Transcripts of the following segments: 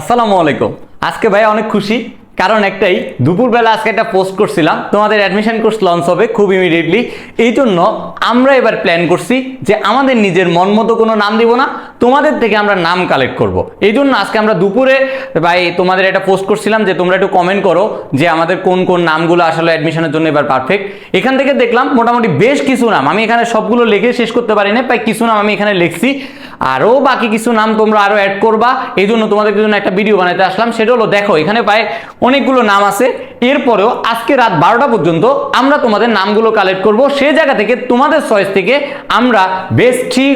আসসালামু আলাইকুম। আজকে ভাই অনেক খুশি, কারণ একটাই, দুপুরবেলা আজকে একটা পোস্ট করছিলাম। তোমাদের অ্যাডমিশন কোর্স লঞ্চ হবে খুব ইমিডিয়েটলি এই জন্য আমরা এবার প্ল্যান করছি যে আমাদের নিজের মন মতো কোনো নাম দিব না, তোমাদের থেকে আমরা নাম কালেক্ট করব। এই জন্য আজকে আমরা দুপুরে, ভাই, তোমাদের একটা পোস্ট করছিলাম যে তোমরা একটু কমেন্ট করো যে আমাদের কোন কোন নামগুলো আসলে অ্যাডমিশনের জন্য এবার পারফেক্ট এখান থেকে দেখলাম মোটামুটি বেশ কিছু নাম, আমি এখানে সবগুলো লিখে শেষ করতে পারি না প্রায় কিছু নাম আমি এখানে লিখছি। আরও বাকি কিছু নাম তোমরা আরও অ্যাড করবা। এই জন্য তোমাদের জন্য একটা ভিডিও বানাতে আসলাম। সেটা হলো, দেখো, এখানে পায় অনেকগুলো নাম আছে। এরপরেও আজকে রাত বারোটা পর্যন্ত আমরা তোমাদের নামগুলো কালেক্ট করব। সেই জায়গা থেকে তোমাদের চয়েস থেকে আমরা বেস্ট থ্রি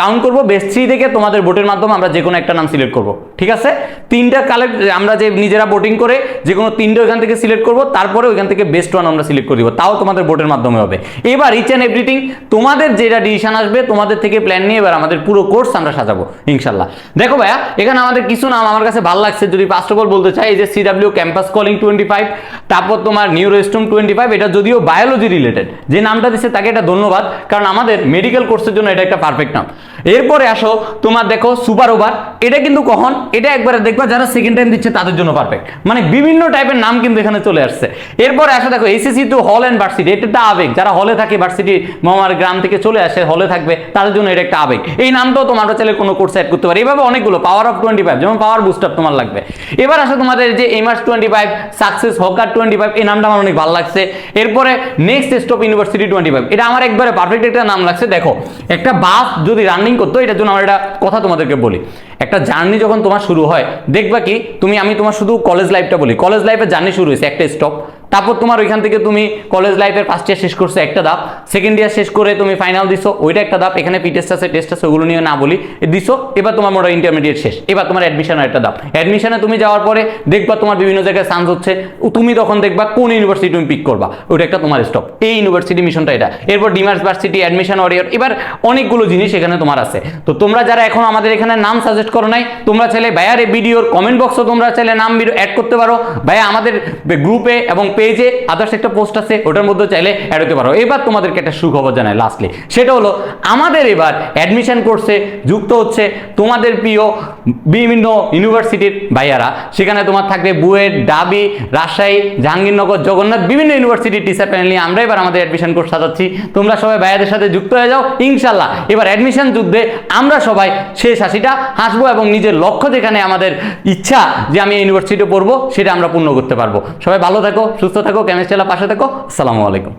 কাউন্ট করব বেস্ট থ্রি থেকে তোমাদের ভোটের মাধ্যমে আমরা যে কোনো একটা নাম সিলেক্ট করব, ঠিক আছে? তিনটা কালেক্ট আমরা যে নিজেরা ভোটিং করে যে কোনো তিনটে ওইখান থেকে সিলেক্ট করব, তারপরে ওইখান থেকে বেস্ট ওয়ান আমরা সিলেক্ট করে দিব, তাও তোমাদের ভোটের মাধ্যমে হবে। এবার ইচ অ্যান্ড এভরিথিং তোমাদের যেটা ডিসিশন আসবে, তোমাদের থেকে প্ল্যান নিয়ে এবার আমাদের পুরো কোর্স আমরা সাজাবো, ইনশাল্লাহ। দেখো ভাইয়া, এখানে আমাদের কিছু নাম আমার কাছে ভালো লাগছে, যদি ফার্স্ট অফ অল বলতে চাই, এই যে CW campus calling twenty five তারপর তোমার নিউরোস্টম টোয়েন্টি ফাইভ এটা যদিও বায়োলজি রিলেটেড যে নামটা দিচ্ছে তাকে এটা ধন্যবাদ, কারণ আমাদের মেডিকেল কোর্সের জন্য এটা একটা পারফেক্ট নাম। এরপরে আসো, তোমার দেখো সুপার ওভার এটা কিন্তু কখন? এটা একবারে দেখবা যারা সেকেন্ড টাইম দিচ্ছে তাদের জন্য পারফেক্ট মানে বিভিন্ন টাইপের নাম কিন্তু এখানে চলে আসছে। এরপরে আসো দেখো SSC to hall and varsity এটা একটা আবেগ। যারা হলে থাকে ভার্সিটি মামার গ্রাম থেকে চলে আসে হলে থাকবে, তাদের জন্য এটা একটা আবেগ। এই নামটাও তোমরা চাইলে কোনো কোর্স অ্যাড করতে পারে। এভাবে অনেকগুলো পাওয়ার অফ টোয়েন্টি ফাইভ যেমন পাওয়ার বুস্টার তোমার লাগবে। এবার আসো তোমাদের যে এমার্স twenty five success hawker twenty five এই নামটা আমার অনেক ভালো লাগছে। এরপরে next stop university twenty five এটা আমার একবারে পারফেক্ট একটা নাম লাগছে। দেখো, একটা বাস যদি রানিং করতো, এটার জন্য আমার একটা কথা তোমাদেরকে বলি। একটা জার্নি যখন তোমার শুরু হয়, দেখবা কি, তুমি, আমি তোমার শুধু কলেজ লাইফটা বলি। কলেজ লাইফের জার্নি শুরু হয়েছে, একটা স্টপ তারপর তোমার ওইখান থেকে তুমি কলেজ লাইফের ফার্স্ট ইয়ার শেষ করছ একটা ধাপ সেকেন্ড ইয়ার শেষ করে তুমি ফাইনাল দিছো, ওইটা একটা ধাপ, এখানে পি টেস্ট আছে টেস্ট আছে, ওগুলো নিয়ে না বলি, দিছো, এবার তোমার মোটা ইন্টারমিডিয়েট শেষ, এবার তোমার অ্যাডমিশনের একটা ধাপ। অ্যাডমিশনে তুমি যাওয়ার পরে দেখবা তোমার বিভিন্ন জায়গায় চান্স হচ্ছে, তুমি তখন দেখবা কোন ইউনিভার্সিটি তুমি পিক করবা, ওইটা একটা তোমার স্টপ এই ইউনিভার্সিটি মিশনটা এটা। এরপর ডিমার্স ভার্সিটি অ্যাডমিশন ওয়ারিয়র এবার অনেকগুলো জিনিস এখানে তোমার আছে। তো তোমরা যারা এখন আমাদের এখানে নাম সাজেস্ট করো নাই, তোমরা চাইলে ভাইয়ার এই ভিডিওর কমেন্ট বক্সও তোমরা চাইলে নাম অ্যাড করতে পারো। ভাইয়া আমাদের গ্রুপে এবং পেজে আদার্স একটা পোস্ট আছে, ওটার মধ্যে চাইলে অ্যাড হতে পারো। এবার তোমাদেরকে একটা সুখবর জানাই লাস্টলি সেটা হলো, আমাদের এবার অ্যাডমিশন কোর্সে যুক্ত হচ্ছে তোমাদের প্রিয় বিভিন্ন ইউনিভার্সিটির ভাইয়ারা। সেখানে তোমার থাকবে বুয়েট, ডাবি, রাজশাহী, জাহাঙ্গীরনগর, জগন্নাথ, বিভিন্ন ইউনিভার্সিটির টিচার প্যানেল নিয়ে আমরা এবার আমাদের অ্যাডমিশন কোর্স সাজাচ্ছি। তোমরা সবাই ভাইয়াদের সাথে যুক্ত হয়ে যাও ইনশাল্লাহ এবার অ্যাডমিশন যুদ্ধে আমরা সবাই শেষ হাসিটা হাসবো এবং নিজের লক্ষ্য যেখানে আমাদের ইচ্ছা যে আমি ইউনিভার্সিটি পড়ব, সেটা আমরা পূর্ণ করতে পারব। সবাই ভালো থাকো সুস্থ থাকো কেমিস্ট্রিয়ালা পাশে থাকো। আসসালামু আলাইকুম।